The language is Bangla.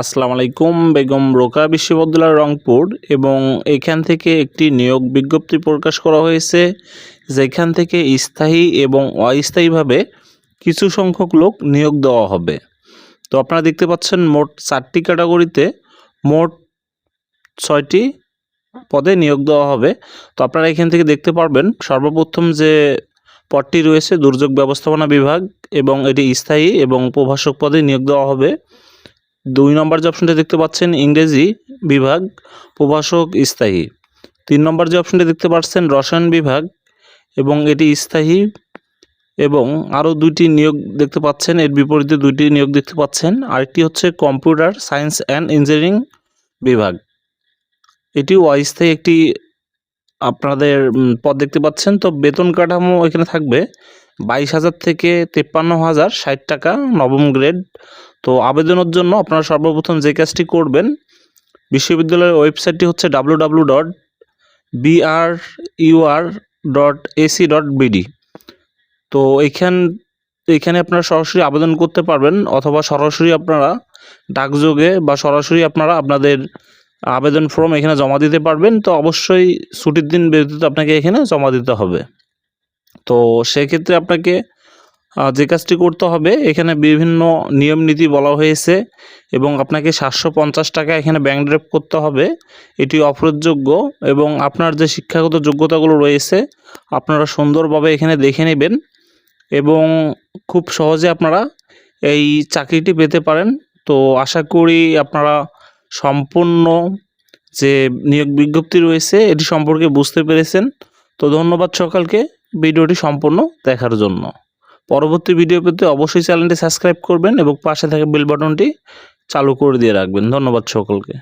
আসসালামু আলাইকুম, বেগম রোকা বিশ্ববিদ্যালয় রংপুর এবং এখান থেকে একটি নিয়োগ বিজ্ঞপ্তি প্রকাশ করা হয়েছে, যেখান থেকে স্থায়ী এবং অস্থায়ীভাবে কিছু সংখ্যক লোক নিয়োগ দেওয়া হবে। তো আপনারা দেখতে পাচ্ছেন মোট চারটি ক্যাটাগরিতে মোট ছয়টি পদে নিয়োগ দেওয়া হবে। তো আপনারা এখান থেকে দেখতে পারবেন, সর্বপ্রথম যে পদটি রয়েছে দুর্যোগ ব্যবস্থাপনা বিভাগ এবং এটি স্থায়ী এবং প্রভাষক পদে নিয়োগ দেওয়া হবে। দুই নম্বর যে অপশনটা দেখতে পাচ্ছেন, ইংরেজি বিভাগ প্রভাষক স্থায়ী। তিন নম্বর যে অপশনটা দেখতে পাচ্ছেন, রসায়ন বিভাগ এবং এটি স্থায়ী এবং আরও দুইটি নিয়োগ দেখতে পাচ্ছেন, এর বিপরীতে দুইটি নিয়োগ দেখতে পাচ্ছেন। আরেকটি হচ্ছে কম্পিউটার সায়েন্স অ্যান্ড ইঞ্জিনিয়ারিং বিভাগ। এটিও অস্থায়ী একটি আপনাদের পদ দেখতে পাচ্ছেন। তো বেতন কাঠামো এখানে থাকবে বাইশ হাজার থেকে তেপ্পান্ন হাজার ষাট টাকা নবম গ্রেড। তো আবেদনের জন্য আপনারা সর্বপ্রথম যে কাজটি করবেন, বিশ্ববিদ্যালয়ের ওয়েবসাইটটি হচ্ছে W W dot BR UR dot AC dot BD তো এইখান এখানে আপনারা সরাসরি আবেদন করতে পারবেন, অথবা সরাসরি আপনারা ডাকযোগে বা সরাসরি আপনারা আপনাদের আবেদন ফর্ম এখানে জমা দিতে পারবেন। তো অবশ্যই ছুটির দিন ব্যতীত আপনাকে এখানে জমা দিতে হবে। তো সেক্ষেত্রে আপনাকে যে কাজটি করতে হবে, এখানে বিভিন্ন নিয়ম নীতি বলা হয়েছে এবং আপনাকে সাতশো পঞ্চাশ টাকা এখানে ব্যাংক ড্রাফট করতে হবে। এটি অফরোধযোগ্য এবং আপনার যে শিক্ষাগত যোগ্যতাগুলো রয়েছে, আপনারা সুন্দরভাবে এখানে দেখে নেবেন এবং খুব সহজে আপনারা এই চাকরিটি পেতে পারেন। তো আশা করি আপনারা সম্পূর্ণ যে নিয়োগ বিজ্ঞপ্তি রয়েছে, এটি সম্পর্কে বুঝতে পেরেছেন। তো ধন্যবাদ সকলকে। ভিডিওটি সম্পূর্ণ দেখার জন্য। পরবর্তী ভিডিও পেতে অবশ্যই চ্যানেলটি সাবস্ক্রাইব করবেন এবং পাশে থাকা বেল বাটনটি চালু করে দিয়ে রাখবেন। ধন্যবাদ সকলকে।